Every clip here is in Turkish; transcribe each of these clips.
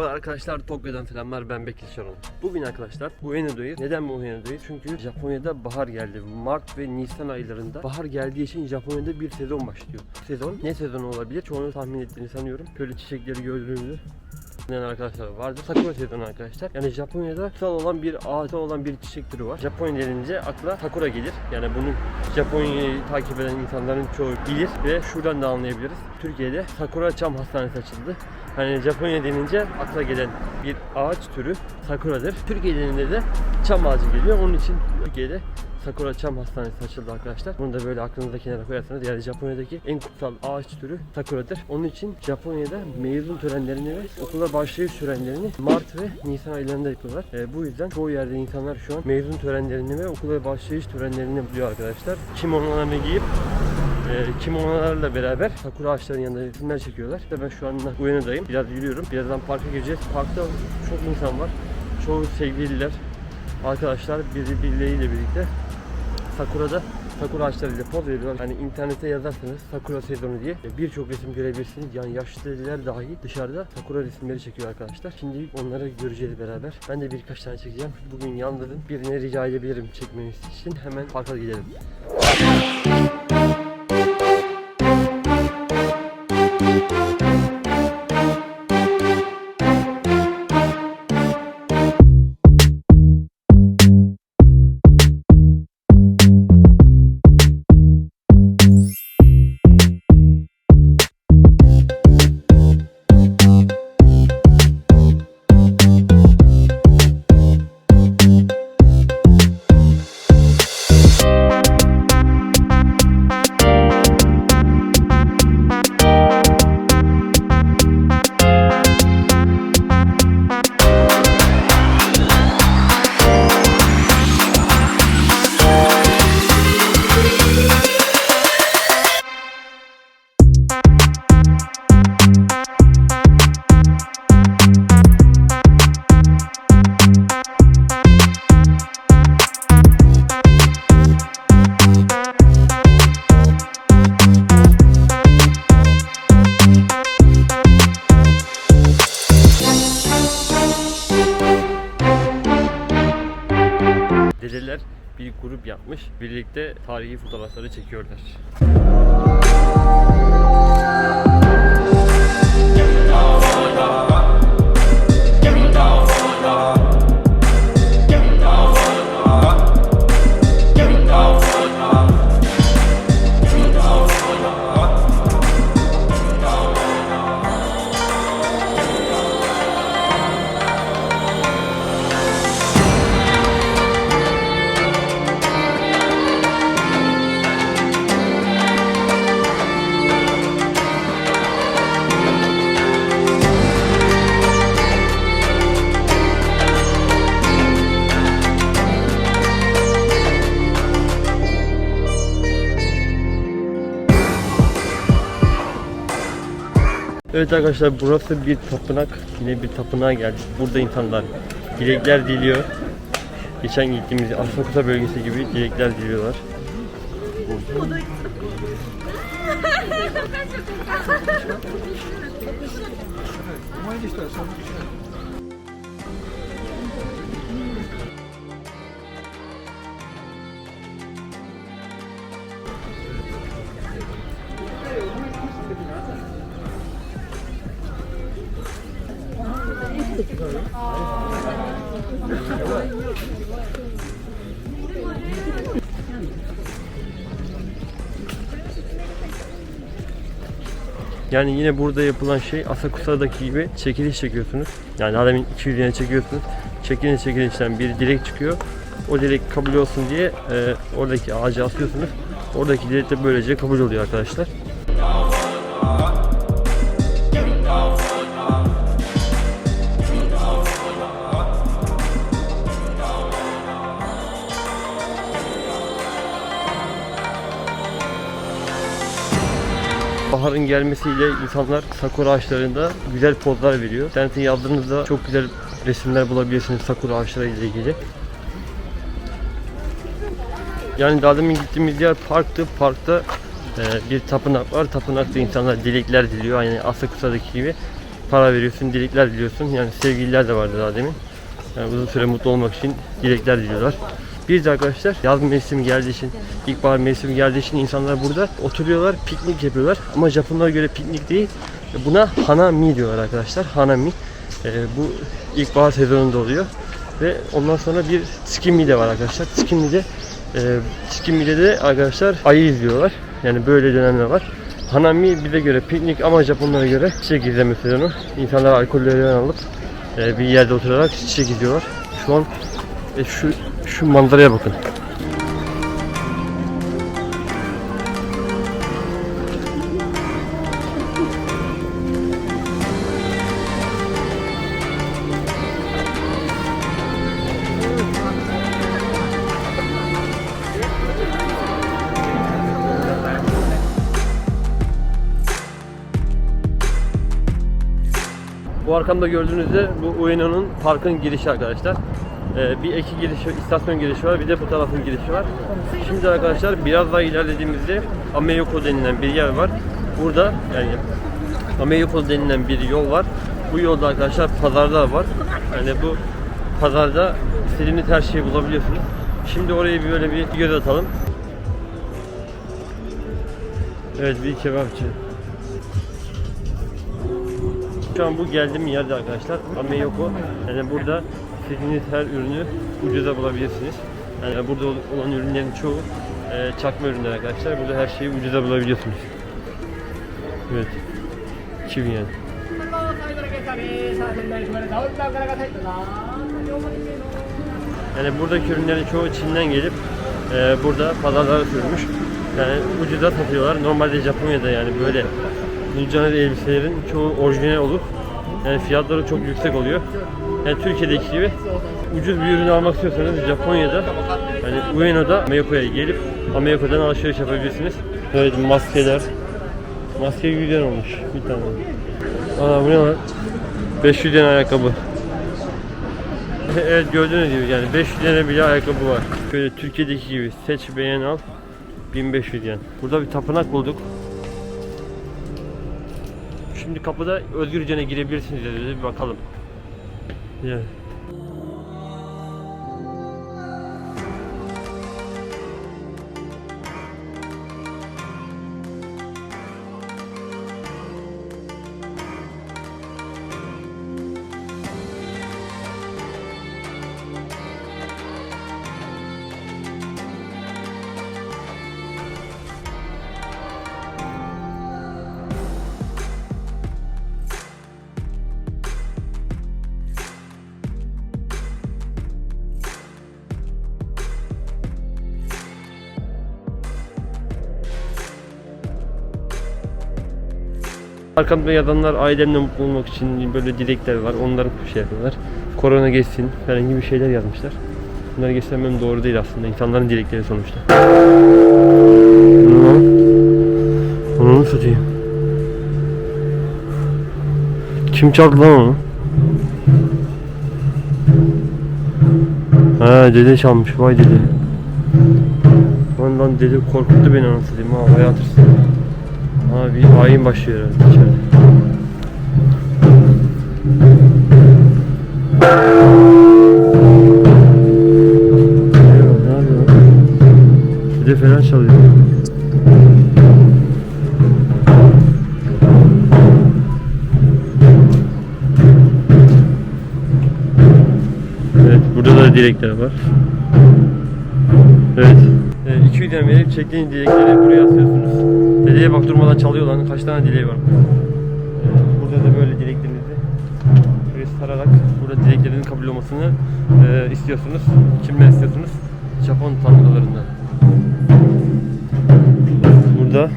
Merhaba arkadaşlar, Tokyo'dan selamlar. Ben Bekir Şaron. Bugün arkadaşlar Uenedo'yu. Neden bu Uenedo'yu? Çünkü Japonya'da bahar geldi. Mart ve Nisan aylarında bahar geldiği için Japonya'da bir sezon başlıyor. Sezon ne sezonu olabilir? Çoğunu tahmin ettiğini sanıyorum. Şöyle çiçekleri gördüğünüzde dinleyen arkadaşlar vardı. Sakura sezonu arkadaşlar. Yani Japonya'da kutsal olan bir ağaçta olan bir çiçek türü var. Japonya denince akla Sakura gelir. Yani bunu Japonya'yı takip eden insanların çoğu bilir ve şuradan da anlayabiliriz. Türkiye'de Sakura Çam Hastanesi açıldı. Hani Japonya denince akla gelen bir ağaç türü Sakura'dır. Türkiye denince de çam ağacı geliyor. Onun için Türkiye'de Sakura Çam Hastanesi açıldı arkadaşlar. Bunu da böyle aklınıza kenara koyarsanız yani Japonya'daki en kutsal ağaç türü Sakura'dır. Onun için Japonya'da mezun törenlerini ve okula başlayış törenlerini Mart ve Nisan aylarında yapıyorlar. E, bu yüzden çoğu yerde insanlar şu an mezun törenlerini ve okula başlayış törenlerini buluyor arkadaşlar. Kimonolarını giyip e, kimonolarla beraber sakura ağaçlarının yanında resimler çekiyorlar. İşte ben şu anda Ueno'dayım. Biraz yürüyorum. Birazdan parka gireceğiz. Parkta çok insan var. Çoğu sevgililer, arkadaşlar birbirleriyle birlikte Sakura'da sakura ağaçlarıyla poz veriyorlar. Hani internete yazarsanız sakura sezonu diye e, birçok resim görebilirsiniz. Yani yaşlılar dahi dışarıda sakura resimleri çekiyor arkadaşlar. Şimdi onları göreceğiz beraber. Ben de birkaç tane çekeceğim. Bugün yalnızım. Birine rica edebilirim çekmeniz için. Hemen parka gidelim. Birlikte tarihi fotoğrafları çekiyorlar. Evet arkadaşlar burası bir tapınak. Yine bir tapınağa geldik. Burada insanlar dilekler diliyor. Geçen gittiğimiz Asakusa bölgesi gibi dilekler diliyorlar. Yani yine burada yapılan şey Asakusa'daki gibi çekiliş çekiyorsunuz. Yani alemin 200 yene çekiyorsunuz. Çekiliş çekilişten bir dilek çıkıyor. O dilek kabul olsun diye e, oradaki ağaca asıyorsunuz. Oradaki dilek de böylece kabul oluyor arkadaşlar. Baharın gelmesiyle insanlar sakura ağaçlarında güzel pozlar veriyor. İnternete yazdığınızda çok güzel resimler bulabilirsiniz sakura ağaçları ile ilgili. Yani daha demin gittiğimiz yer parktı. Parkta e, bir tapınak var. Tapınakta insanlar dilekler diliyor. Yani Asakusa'daki gibi. para veriyorsun, dilekler diliyorsun. Yani sevgililer de vardı daha demin. Yani uzun süre mutlu olmak için dilekler diliyorlar. Bir de arkadaşlar yaz mevsimi geldiği için, ilkbahar mevsimi geldiği için insanlar burada oturuyorlar, piknik yapıyorlar. Ama Japonlara göre piknik değil, buna hanami diyorlar arkadaşlar. Hanami. Ee, bu ilkbahar sezonunda oluyor. Ve ondan sonra bir tsukimi de var arkadaşlar. Tsukimi'de e, Tsukimi'de de arkadaşlar ayı izliyorlar. Yani böyle dönemler var. Hanami bize göre piknik ama Japonlara göre çiçek izleme sezonu. İnsanlar alkollerinden alıp e, bir yerde oturarak çiçek izliyorlar. Şu an e, şu şu manzaraya bakın. Bu arkamda gördüğünüzde bu Ueno'nun parkın girişi arkadaşlar. Ee, bir iki girişi, istasyon girişi var, bir de bu tarafın girişi var. Şimdi arkadaşlar biraz daha ilerlediğimizde Ameyoko denilen bir yer var. Burada yani Ameyoko denilen bir yol var. Bu yolda arkadaşlar pazarlar var. Yani bu pazarda istediğiniz her şeyi bulabiliyorsunuz. Şimdi oraya bir böyle bir göz atalım. Evet bir kebapçı. Şu an bu geldiğim yerde arkadaşlar. Ameyoko. Yani burada istediğiniz her ürünü ucuza bulabilirsiniz. Yani burada olan ürünlerin çoğu e, çakma ürünler arkadaşlar. Burada her şeyi ucuza bulabiliyorsunuz. Evet. 2000 yani. Yani buradaki ürünlerin çoğu Çin'den gelip e, burada pazarlara sürmüş. Yani ucuza satıyorlar. Normalde Japonya'da yani böyle Nurcanel elbiselerin çoğu orijinal olup yani fiyatları çok yüksek oluyor. Yani Türkiye'deki gibi ucuz bir ürün almak istiyorsanız Japonya'da hani Ueno'da Ameko'ya gelip Ameko'dan alışveriş yapabilirsiniz. Evet maskeler. Maske güzel olmuş bir tane. Aa bu ne lan? 500 yen ayakkabı. Evet gördüğünüz gibi yani 500 yene bile ayakkabı var. Şöyle Türkiye'deki gibi seç beğen al 1500 yen. Burada bir tapınak bulduk. Şimdi kapıda özgürce girebilirsiniz dedi. Bir bakalım. Yani. Arkamda yazanlar ailemle mutlu olmak için böyle dilekler var. Onları şey yapıyorlar. Korona geçsin falan gibi şeyler yazmışlar. Bunları göstermem doğru değil aslında. İnsanların dilekleri sonuçta. Onu mu satayım? Kim çaldı lan onu? Ha dede çalmış vay dede. Lan dede korkuttu beni anasını ha hayatırsın. Ha bir hain başlıyor herhalde içeride. Ne yapıyor? Bir de falan çalıyor. Evet, burada da dilekler var. Evet. Evet 200 lira verip çektiğiniz dilekleri buraya asıyorsunuz. Dedeye bak durmadan çalıyor lan. Kaç tane dileği var. Evet, burada da böyle dileklerinizi buraya sararak burada dileklerinin kabul olmasını e, istiyorsunuz. Kimden istiyorsunuz? Japon tanrılarından. Burada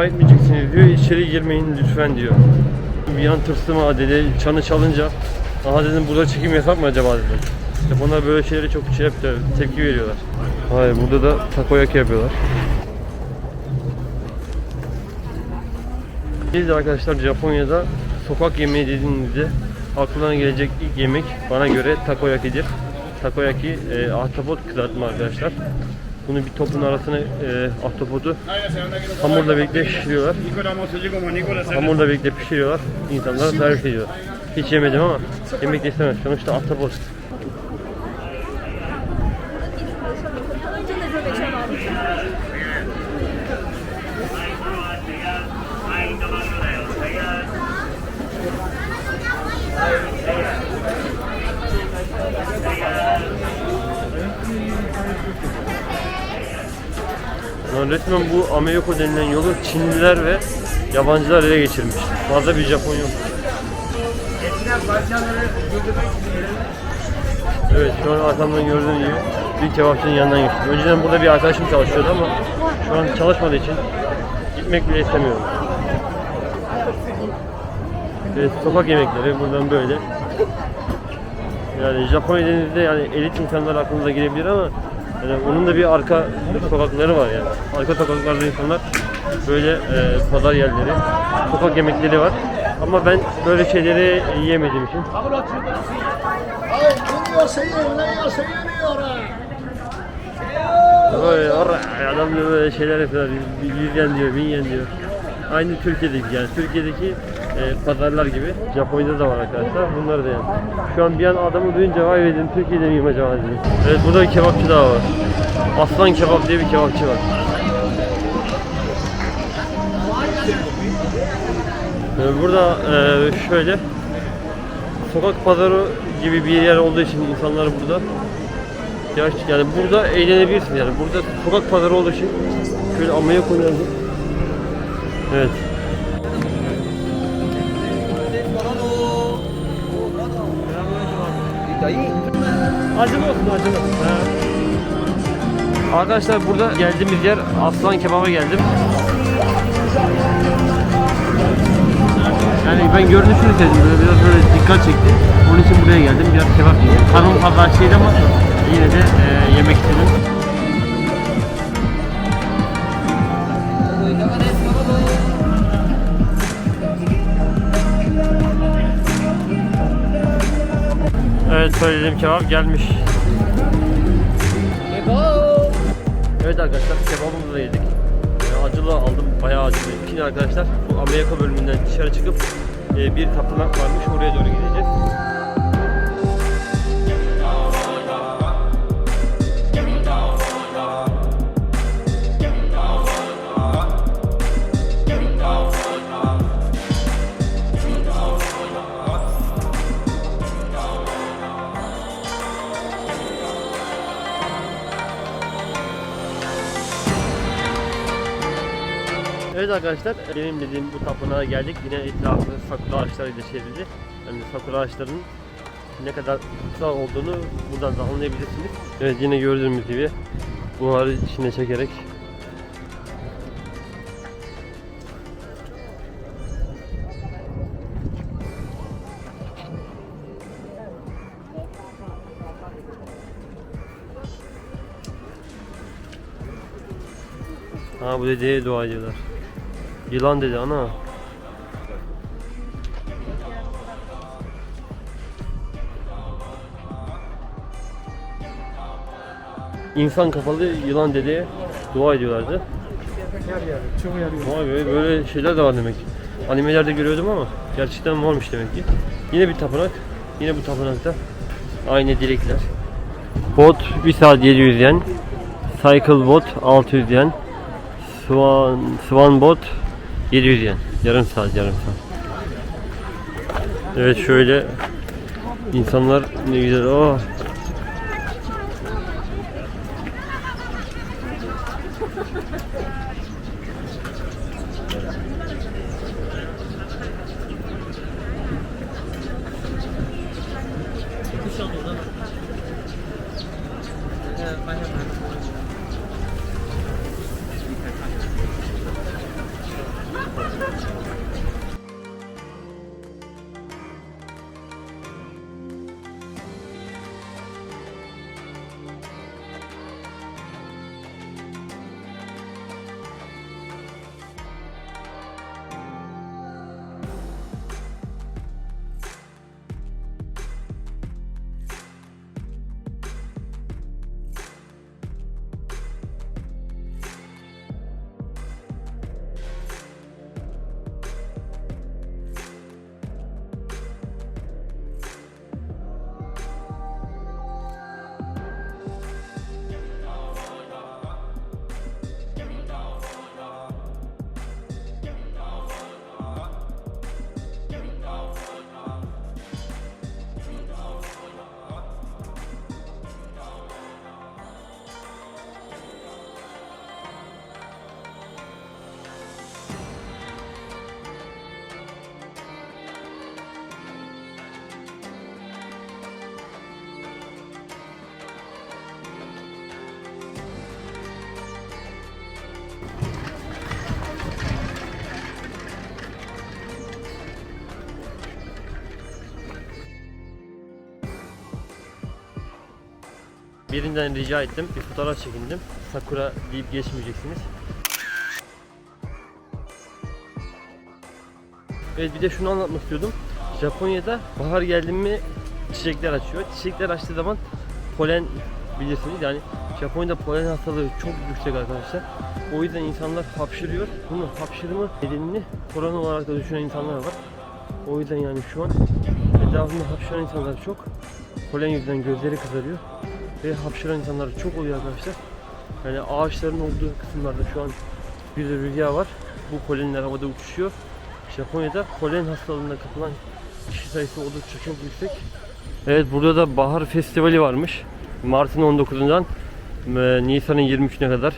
dua etmeyeceksiniz diyor. İçeri girmeyin lütfen diyor. Bir an tırstım dedi. Çanı çalınca. Aha dedim burada çekim yasak mı acaba dedim. Japonlar böyle şeylere çok şey yapıyor, tepki veriyorlar. Hayır burada da takoyaki yapıyorlar. Biz de arkadaşlar Japonya'da sokak yemeği dediğinizde aklına gelecek ilk yemek bana göre takoyaki'dir. Takoyaki e, ahtapot kızartma arkadaşlar. Bunu bir topun arasına e, ahtapotu hamurla birlikte pişiriyorlar. Hamurla birlikte pişiriyorlar. İnsanlara servis ediyorlar. Hiç yemedim ama yemek de istemez. Sonuçta ahtapot. Yani resmen bu Amerika denilen yolu Çinliler ve yabancılar ele geçirmiş. Fazla bir Japon yok. Evet şu an arkamdan gördüğün gibi bir kebapçının yanından geçtim. Önceden burada bir arkadaşım çalışıyordu ama şu an çalışmadığı için gitmek bile istemiyorum. Evet, sokak yemekleri buradan böyle. Yani Japonya denizde yani elit insanlar aklınıza gelebilir ama yani onun da bir arka sokakları var yani. Arka sokaklarda insanlar böyle e, pazar yerleri, sokak yemekleri var. Ama ben böyle şeyleri yiyemediğim için. Böyle adam böyle şeyler yapıyorlar. Yüz yen diyor, bin yen diyor. Aynı Türkiye'deki yani. Türkiye'deki e, pazarlar gibi Japonya'da da var arkadaşlar. Bunlar da yani. Şu an bir an adamı duyunca vay dedim Türkiye'de miyim acaba dedim. Evet burada bir kebapçı daha var. Aslan kebap diye bir kebapçı var. Ee, Burada e, şöyle sokak pazarı gibi bir yer olduğu için insanlar burada Gerçi yani burada eğlenebilirsin yani. Burada sokak pazarı olduğu için şöyle amaya koyuyoruz. Evet. Acılı olsun acılı. Arkadaşlar burada geldiğimiz yer Aslan Kebap'a geldim. Yani ben görünüşünü sevdim böyle biraz böyle dikkat çekti. Onun için buraya geldim biraz kebap yiyeceğim. Karnım fazla aç değil ama yine de e, yemek istedim. Evet söylediğim kebap gelmiş. Evet arkadaşlar kebabımızı da yedik. E, acılı aldım bayağı acılı. Şimdi arkadaşlar bu Amerika bölümünden dışarı çıkıp e, bir tapınak varmış oraya doğru gideceğiz. Evet arkadaşlar benim dediğim bu tapınağa geldik. Yine etrafı sakura ağaçlarıyla çevrili. Yani sakura ağaçlarının ne kadar kutsal olduğunu buradan da anlayabilirsiniz. Evet yine gördüğümüz gibi bunları içine çekerek Ha bu dedeye dua ediyorlar. Yılan dedi ana. İnsan kafalı yılan dedeye dua ediyorlardı. Vay be böyle şeyler de var demek. Animelerde görüyordum ama gerçekten varmış demek ki. Yine bir tapınak. Yine bu tapınakta aynı dilekler. Bot 1 saat 700 yen. Cycle bot 600 yen. Swan, Swan bot 700 yen. Yarım saat, yarım saat. Evet şöyle insanlar ne güzel. Oh. Thank ee, you. Birinden rica ettim. Bir fotoğraf çekindim. Sakura deyip geçmeyeceksiniz. Evet bir de şunu anlatmak istiyordum. Japonya'da bahar geldi mi çiçekler açıyor. Çiçekler açtığı zaman polen bilirsiniz yani Japonya'da polen hastalığı çok yüksek arkadaşlar. O yüzden insanlar hapşırıyor. Bunu hapşırma nedenini korona olarak da düşünen insanlar var. O yüzden yani şu an etrafımda hapşıran insanlar çok. Polen yüzünden gözleri kızarıyor. Ve hapşıran insanlar çok oluyor arkadaşlar. Yani ağaçların olduğu kısımlarda şu an bir de rüzgar var. Bu polenler havada uçuşuyor. Japonya'da polen hastalığına kapılan kişi sayısı oldukça çok yüksek. Evet burada da bahar festivali varmış. Mart'ın 19'undan e, Nisan'ın 23'üne kadar.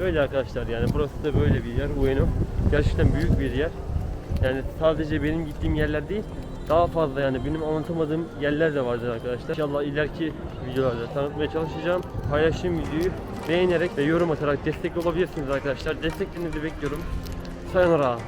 Böyle arkadaşlar yani burası da böyle bir yer Ueno. Gerçekten büyük bir yer. Yani sadece benim gittiğim yerler değil daha fazla yani benim anlatamadığım yerler de vardır arkadaşlar. İnşallah ileriki videolarda tanıtmaya çalışacağım. Paylaştığım videoyu beğenerek ve yorum atarak destek olabilirsiniz arkadaşlar. Desteklerinizi bekliyorum. Sayonara.